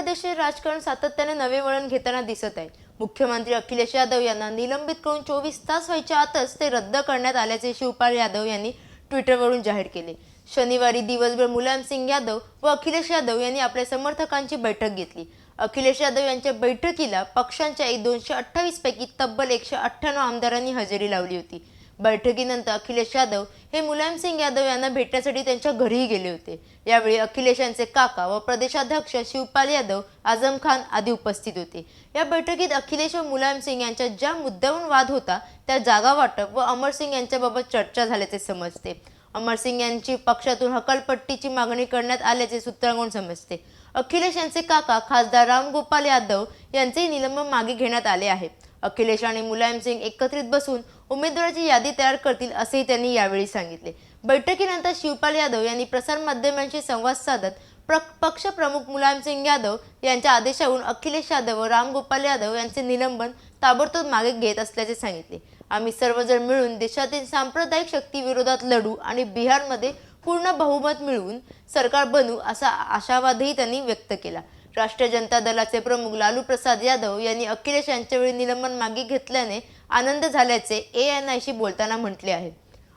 प्रदेशचे राजकारण सातत्याने नवे वळण घेताना दिसत आहे. मुख्यमंत्री अखिलेश यादव यांना निलंबित करून चोवीस तास व्हायच्या आतच ते रद्द करण्यात आल्याचे शिवपाल यादव यांनी ट्विटरवरून जाहीर केले. शनिवारी दिवसभर मुलायमसिंग यादव व अखिलेश यादव यांनी आपल्या समर्थकांची बैठक घेतली. अखिलेश यादव यांच्या बैठकीला पक्षांच्या एक दोनशे अठ्ठावीसपैकी तब्बल एकशे अठ्ठ्याण्णव आमदारांनी हजेरी लावली होती. बैठकीनंतर अखिलेश यादव हे मुलायमसिंग यादव यांना भेटण्यासाठी त्यांच्या घरीही गेले होते. यावेळी अखिलेश यांचे काका व प्रदेशाध्यक्ष शिवपाल यादव आझम खान आदी उपस्थित होते. या बैठकीत अखिलेश व मुलायमसिंग यांच्या ज्या मुद्द्यावरून वाद होता त्या जागा वाटप व अमरसिंग यांच्याबाबत चर्चा झाल्याचे समजते. अमरसिंग यांची पक्षातून हकालपट्टीची मागणी करण्यात आल्याचे सूत्रांकडून समजते. अखिलेश यांचे काका खासदार रामगोपाल यादव यांचेही निलंबन मागे घेण्यात आले आहे. अखिलेश आणि मुलायमसिंग एकत्रित बसून उमेदवाराची यादी तयार करतील असेही त्यांनी यावेळी सांगितले. बैठकीनंतर शिवपाल यादव यांनी प्रसारमाध्यमांशी संवाद साधत प्र पक्षप्रमुख मुलायमसिंग यादव यांच्या आदेशावरून अखिलेश यादव व रामगोपाल यादव यांचे निलंबन ताबडतोब मागे घेत असल्याचे सांगितले. आम्ही सर्वजण मिळून देशातील सांप्रदायिक शक्तीविरोधात लढू आणि बिहारमध्ये पूर्ण बहुमत मिळवून सरकार बनू असा आशावादही त्यांनी व्यक्त केला. राष्ट्रीय जनता दलाचे प्रमुख लालू प्रसाद यादव यांनी अखिलेश यांच्यावेळी निलंबन मागे घेतल्याने आनंद झाल्याचे ए एन आयशी बोलताना म्हटले आहे.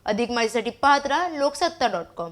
अधिक माहितीसाठी पाहत राहा लोकसत्ता डॉट कॉम